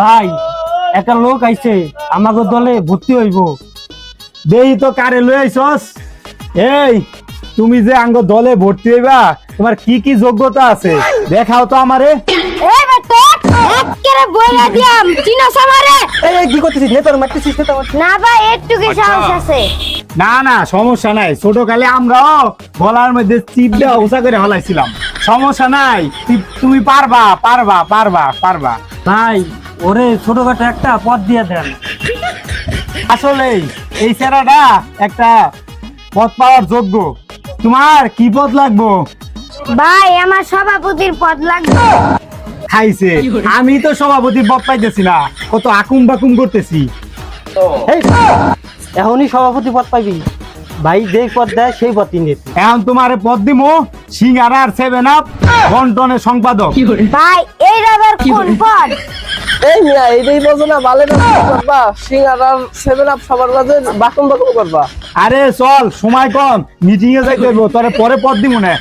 ভাই, একটা লোক আইছে আমাকে দলে ভর্তি হইব। দেই তো কারে লই আইছস? এই, তুমি যে আঙ্গ দলে ভর্তি হইবা, তোমার কি কি যোগ্যতা আছে? দেখাও তো আমারে। চিনস আমারে? এই কি করতেছিস? মারতেছিস নেতা মারতেছিস। না ভাই একটু কি আচ্ছা। সাহস আছে। না না সমস্যা নাই। ছোট কালে আমরাও গলার মধ্যে চিপ দেওয়া উঁচা করে হলাইছিলাম। সমস্যা নাই। তুমি পারবা পারবা পারবা পারবা। ভাই ওরে ছোটখাটো একটা পদ দিয়ে দেন। আসলে এই সেরাটা একটা পদ পাওয়ার যোগ্য। তোমার কি পদ লাগবো? ভাই আমার সভাপতির পদ লাগবে। খাইছে। আমি তো সভাপতি পদ পাইতেছি না কত আকুম বাকুম করতেছি। এখনই সভাপতি পদ পাইবি। ভাই যেই পদ দেয় সেই পদ তিনি এখন তোমার পদ দিমো সিঙ্গারা আর সেভেন আপ বন্টনের সম্পাদক। ভাই এই রাবার কোন পদ? এই মিয়া এইটাই বোঝো না বালে করবা? সিঙ্গার সেভেন আপ সবার মাঝে বাকুম বাকুম করবা। আরে চল সময় কম মিটিং এ যাইতে হইব তোরে পরে পদ দিমু না।